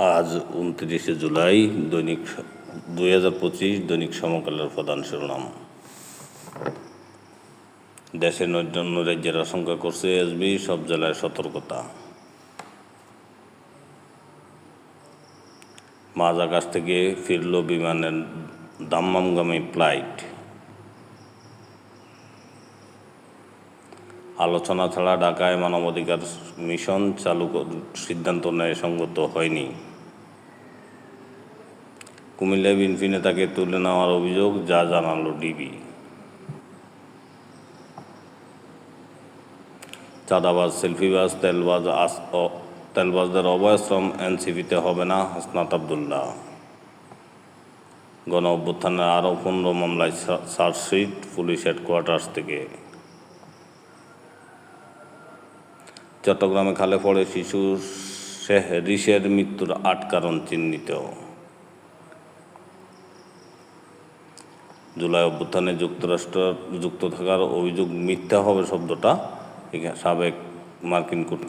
আজ উনত্রিশে জুলাই, দৈনিক দুই হাজার পঁচিশ, দৈনিক সমকালের প্রধান শিরোনাম। দেশের অন্যান্য রাজ্যের আশঙ্কা করছে এসবি, সব জেলায় সতর্কতা। মাঝ আকাশ থেকে ফিরল বিমানের দাম্মামগামী ফ্লাইট। আলোচনা ছাড়া ঢাকায় মানবাধিকার মিশন চালু সিদ্ধান্ত নেয় সঙ্গত হয়নি। কুমিল্লায় বিএনপি নেতাকে তুলে নেওয়ার অভিযোগ, যা জানালো ডিবি। চাঁদাবাজ, সেলফিবাজ, তেলবাজ আস তেলবাজদের অভয়াশ্রম এনসিপিতে হবে না হাসনাত আবদুল্লাহ। গণ অভ্যুত্থানের আরও পনেরো মামলায় চার্জশিট পুলিশ হেডকোয়ার্টার্স থেকে। চট্টগ্রামে খালে পড়ে শিশু রিসের মৃত্যুর আট কারণ চিহ্নিত। জুলাই অভ্যুত্থানে যুক্তরাষ্ট্র যুক্ত থাকার অভিযোগ মিথ্যা হবে শব্দটা সাবেক মার্কিন কূট